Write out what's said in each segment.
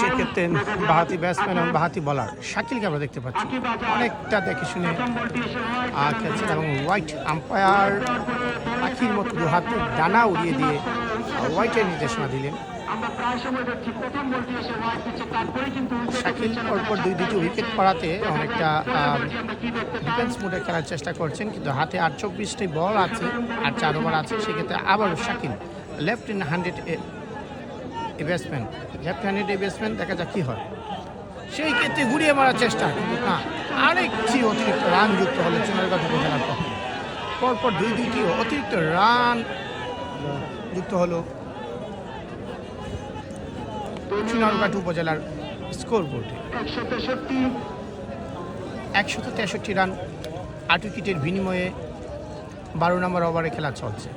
সেক্ষেত্রে বাহাতি ব্যাটসম্যান এবং বাহাতি বলার শাকিলকে আমরা দেখতে পাচ্ছি। অনেকটা দেখে শুনে খেলছেন এবং হোয়াইট আম্পায়ার পাখির মতো দু হাতে ডানা উড়িয়ে দিয়ে হোয়াইটের নির্দেশনা দিলেন। শাকিল পরপর দুই দুটি উইকেট পড়াতে অনেকটা ডিফেন্স মোডে খেলার চেষ্টা করছেন, কিন্তু হাতে আট চব্বিশটি বল আছে, আর চার ওভার আছে। সেক্ষেত্রে আবারও Shakil left in hundred batsman left handed batsman দেখা যাক কী হয়। সেই ক্ষেত্রে ঘুরিয়ে মারার চেষ্টা। কিন্তু না, আরেকটি অতিরিক্ত রান যুক্ত হলো চুনারগঞ্জ উপজেলার পক্ষে পরপর দুই, দুইটি অতিরিক্ত রান যুক্ত হলো। চুনারঘাট উপজেলার স্কোর বোর্ডে একশত তেষট্টি রান আট উইকেটের বিনিময়ে বারো নম্বর ওভারে খেলা চলছে।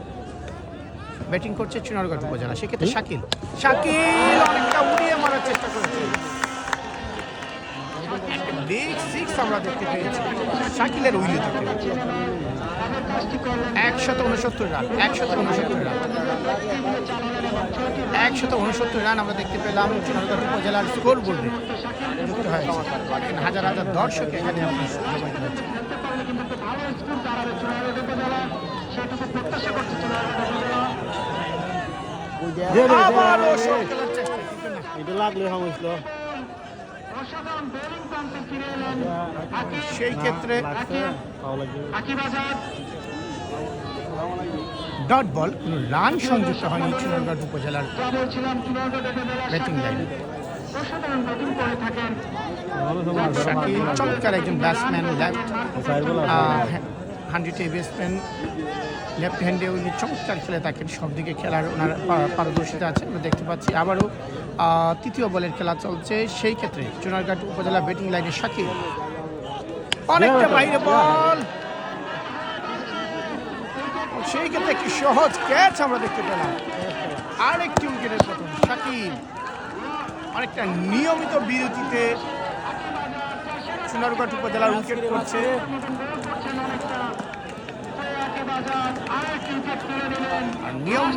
ব্যাটিং করছে চুনারগঞ্জ উপজেলা। সেক্ষেত্রে শাকিল। শাকিল অনেকটা উড়িয়ে মারার চেষ্টা করেছে। বিগ সিক্স আমরা দেখতে পেয়েছি। শাকিলের উইলে থেকে। একশত উনসত্তর রান, একশত উনসত্তর রান। একশত উনসত্তর রান আমরা দেখতে পেলাম চুনারগঞ্জ উপজেলার স্কোর বোর্ডে। হাজার হাজার দর্শক এখানে আমরা জমায়েত হয়েছে আবারও শট খেলার চেষ্টা কিন্তু না এটা লাগলে হামছিল সেই ক্ষেত্রে লাগছে ভালো লাগছে ডট বল কোনো রান সংযুক্ত হয়নি চুনারগঞ্জ উপজেলার ব্যাটিং লাইনে। চমৎকার একজন ব্যাটসম্যান হান্ড্রেড ব্যাটসম্যান লেফট হ্যান্ডে উনি চমৎকার খেলে থাকেন সব দিকে খেলার ওনার পারদর্শিতা আছে আমরা দেখতে পাচ্ছি। আবারও তৃতীয় বলের খেলা চলছে সেই ক্ষেত্রে চুনারঘাট উপজেলা ব্যাটিং লাইনে শাকিল অনেকটা বাইরে বল। সেই ক্ষেত্রে একটি সহজ ক্যাচ আমরা দেখতে পেলাম। আরেকটি উইকেটের প্রথম শাকিল। অনেকটা নিয়মিত বিরতিতে সোনারঘাট উপজেলার উইকেট করছে। নিয়ম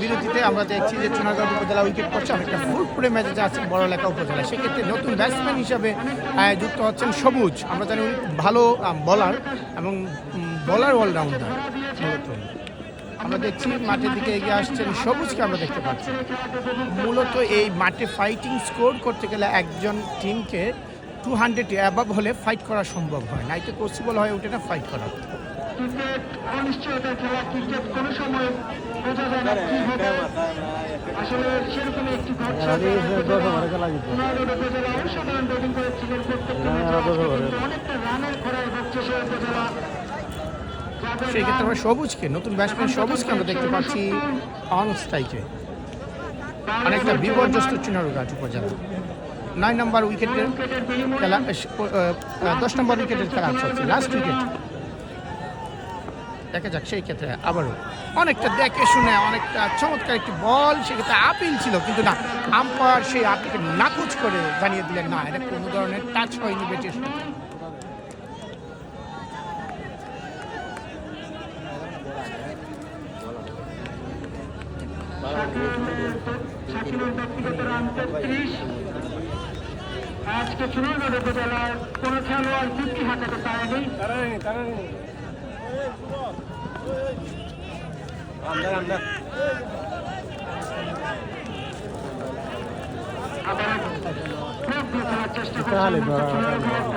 বিরতিতে আমরা দেখছি যে সোনারঘাট উপজেলা উইকেট করছে অনেকটা ফুটফুটে ম্যাচে আছে বড় লেখা উপজেলা। সেক্ষেত্রে নতুন ব্যাটসম্যান হিসাবে যুক্ত হচ্ছেন সবুজ। আমরা জানি ভালো বলার এবং বলার অলরাউন্ডার আমরা দেখছি মাঠের দিকে এগিয়ে আসছেন সবুজকে আমরা দেখতে পাচ্ছি। মূলত এই মাঠে ফাইটিং স্কোর করতে গেলে একজন টিমকে টু হান্ড্রেড অ্যাবাভ হলে ফাইট করা সম্ভব হয়। না এটা পসিবল হয়ে ওঠে না ফাইট করা। ক্রিকেট অনিশ্চয়তার খেলা ক্রিকেট কোনো সময় বোঝা যায় না কি হবে। আসলে সেরকম একটি চুনারগড় উপজেলা অসাধারণ ব্যাটিং করেছিলেন প্রত্যেকটা। কিন্তু অনেকটা রানের খরায় ভুগছে সে উপজেলা। যাদের সেই ক্ষেত্রে রান আমরা সবুজকে নতুন ব্যাটসম্যান সবুজকে আমরা দেখতে পাচ্ছি অন স্ট্রাইকে অনেকটা বিপর্যস্ত চুনারুঘাট উপজেলা। নয় নম্বর উইকেটের খেলা দশ নম্বর উইকেটের খেলা চলছে। লাস্ট উইকেট দেখা যাক সেই ক্ষেত্রে আবারও অনেকটা দেখে শুনে অনেকটা চমৎকার একটি বল সেক্ষেত্রে আপিল ছিল কিন্তু না আম্পায়ার সেই আপিলকে নাকুচ করে জানিয়ে দিলেন না এটা কোনো ধরনের টাচ হয়নি বেটের আজকে চুনারগড় উপজেলার কোনো খেলোয়াড় ফিফটি হাঁটাতে পারেনি। আবার খেলার চেষ্টা তাহলে করছেন ধরা চুনারগড়